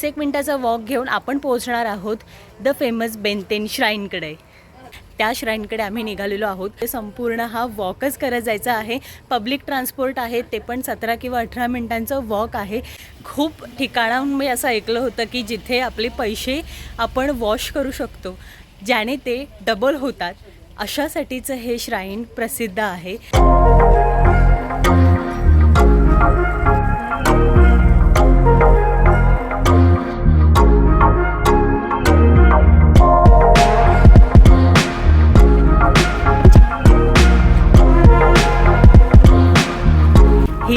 वीस एक मिनटाचा वॉक घेऊन आपण पोहोचणार आहोत द फेमस बेनतेन श्राईनकडे त्या श्राईनकडे आम्ही निघालेलो आहोत. ते संपूर्ण हा वॉकच करत जायचा आहे. पब्लिक ट्रान्सपोर्ट आहे ते पण सतरा किंवा अठरा मिनटांचं वॉक आहे. खूप ठिकाणाहून मी असं ऐकलं होतं की जिथे आपले पैसे आपण वॉश करू शकतो ज्याने ते डबल होतात. अशासाठीचं हे श्राईन प्रसिद्ध आहे.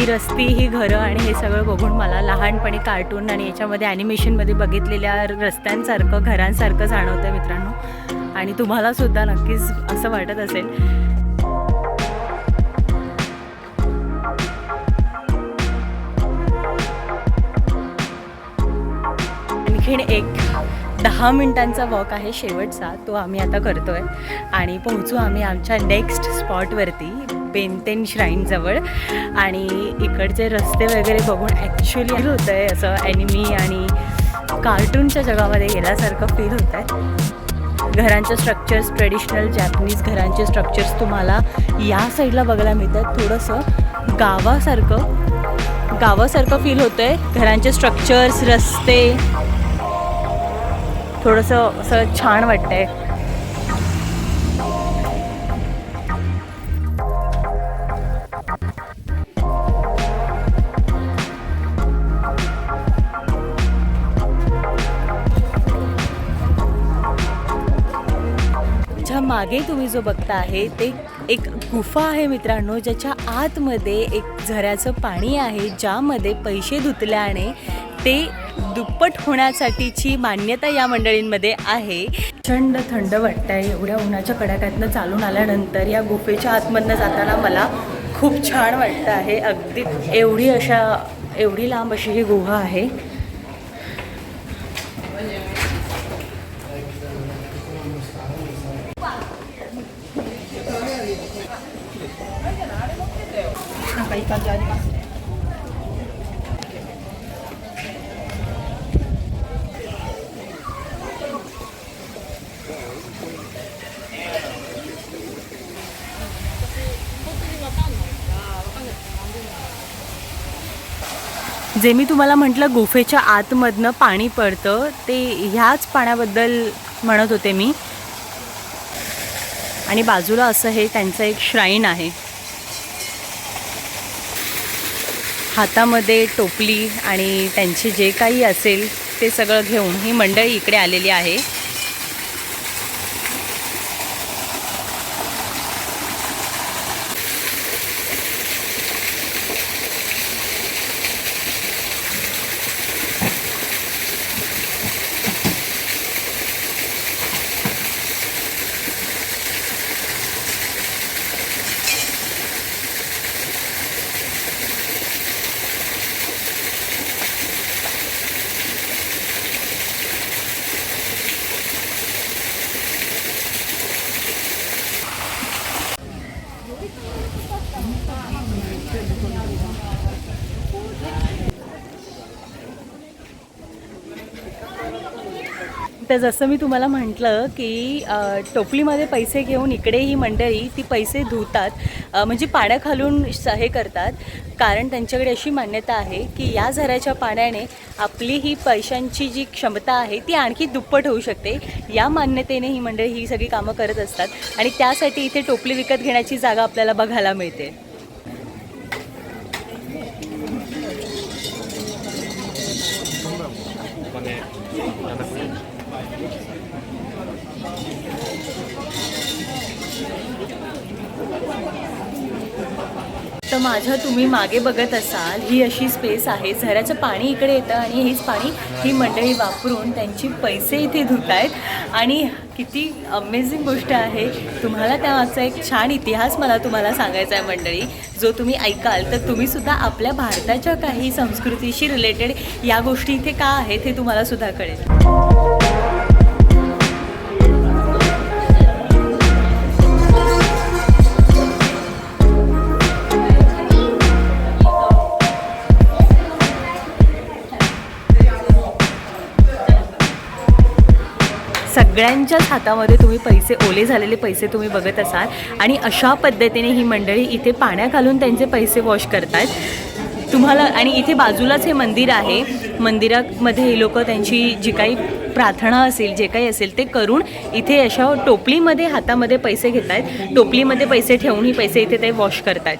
ही रस्ती ही घरं आणि हे सगळं बघून मला लहानपणी कार्टून आणि याच्यामध्ये ॲनिमेशनमध्ये बघितलेल्या रस्त्यांसारखं घरांसारखं जाणवतं मित्रांनो. आणि तुम्हाला सुद्धा नक्कीच असं वाटत असेल. आणखीन एक दहा मिनिटांचा वॉक आहे शेवटचा तो आम्ही आता करतोय. आणि पोहोचू आम्ही आमच्या नेक्स्ट स्पॉटवरती बेनतेन श्राईनजवळ आणि इकडचे रस्ते वगैरे बघून ॲक्च्युली होतं आहे असं ॲनिमी आणि कार्टूनच्या जगामध्ये गेल्यासारखं फील होत आहे घरांचे स्ट्रक्चर्स ट्रेडिशनल जॅपनीज घरांचे स्ट्रक्चर्स तुम्हाला या साईडला बघायला मिळतात. थोडंसं गावासारखं गावासारखं फील होतं आहे घरांचे स्ट्रक्चर्स रस्ते थोडंसं असं छान वाटतंय. मागे तुम्ही जो बघता आहे ते एक गुफा आहे मित्रांनो ज्याच्या आतमध्ये एक झऱ्याचं पाणी आहे ज्यामध्ये पैसे धुतल्याने ते दुप्पट होण्यासाठीची मान्यता या मंडळींमध्ये आहे. थंड थंड वाटतंय. एवढ्या उन्हाच्या कडाक्यातनं चालून आल्यानंतर या गुफेच्या आतमधनं जाताना मला खूप छान वाटतं आहे. अगदी एवढी अशा एवढी लांब अशी ही गुहा आहे. जे मी तुम्हाला म्हटलं गुफेच्या आतमधनं पाणी पडतं ते ह्याच पाण्याबद्दल म्हणत होते मी. आणि बाजूला असं हे त्यांचं एक श्राईन आहे. हातामध्ये टोपली आणि त्यांचे जे काही असेल ते सगळं घेऊन ही मंडळी इकडे आलेली आहे. तर जसं मी तुम्हाला म्हटलं की टोपलीमध्ये पैसे घेऊन इकडे ही मंडळी ती पैसे धुतात म्हणजे पाण्याखालून स- हे करतात. कारण त्यांच्याकडे अशी मान्यता आहे की या झऱ्याच्या पाण्याने आपली ही पैशांची जी क्षमता आहे ती आणखी दुप्पट होऊ शकते. या मान्यतेने ही मंडळी ही सगळी कामं करत असतात आणि त्यासाठी इथे टोपली विकत घेण्याची जागा आपल्याला बघायला मिळते. Thank you. तर माझ्या तुम्ही मागे बघत असाल ही अशी स्पेस आहे. झऱ्याचं पाणी इकडे येतं आणि हेच पाणी ही मंडळी वापरून त्यांची पैसे इथे धुत आहेत आणि किती अमेझिंग गोष्ट आहे. तुम्हाला त्यामागचा एक छान इतिहास मला तुम्हाला सांगायचा आहे मंडळी. जो तुम्ही ऐकाल तर तुम्हीसुद्धा आपल्या भारताच्या काही संस्कृतीशी रिलेटेड या गोष्टी इथे का आहेत हे तुम्हालासुद्धा कळेल. सगळ्यांच्याच हातामध्ये तुम्ही पैसे ओले झालेले पैसे तुम्ही बघत असाल. आणि अशा पद्धतीने ही मंडळी इथे पाण्या घालून त्यांचे पैसे वॉश करतात तुम्हाला आणि इथे बाजूलाच हे मंदिर आहे. मंदिरामध्ये हे लोक त्यांची जी काही प्रार्थना असेल जे काही असेल ते करून इथे अशा टोपलीमध्ये हातामध्ये पैसे घेत आहेत टोपलीमध्ये पैसे ठेवून ही पैसे इथे ते वॉश करतात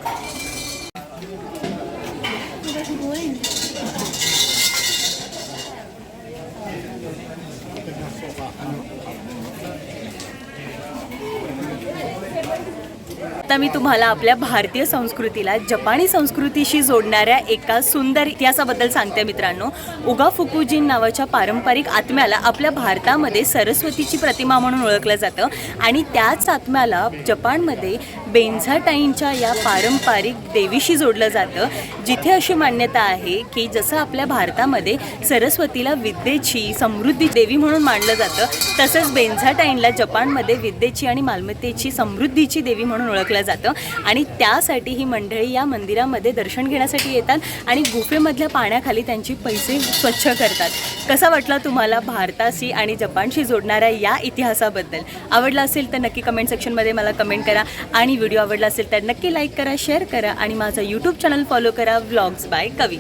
आता मी तुम्हाला आपल्या भारतीय संस्कृतीला जपानी संस्कृतीशी जोडणाऱ्या एका सुंदर इतिहासाबद्दल सांगते मित्रांनो. उगा फुकुजीन नावाच्या पारंपरिक आत्म्याला आपल्या भारतामध्ये सरस्वतीची प्रतिमा म्हणून ओळखलं जातं आणि त्याच आत्म्याला जपानमध्ये बेन्झाटाईनच्या या पारंपरिक देवीशी जोडलं जातं जिथे अशी मान्यता आहे की जसं आपल्या भारतामध्ये सरस्वतीला विद्येची समृद्धी देवी म्हणून मानलं जातं तसंच बेन्झाटाईनला जपानमध्ये विद्येची आणि मालमत्तेची समृद्धीची देवी म्हणून ओळखलं जातं. आणि त्यासाठी ही मंडळी या मंदिरामध्ये दर्शन घेण्यासाठी येतात आणि गुफेमधल्या पाण्याखाली त्यांची पैसे स्वच्छ करतात. कसा वाटला तुम्हाला भारताशी आणि जपानशी जोडणाऱ्या या इतिहासाबद्दल? आवडला असेल तर नक्की कमेंट सेक्शनमध्ये मला कमेंट करा. आणि व्हिडिओ आवडला असेल तर नक्की लाईक करा शेअर करा आणि माझा यूट्यूब चॅनल फॉलो करा. Vlogs by Kavi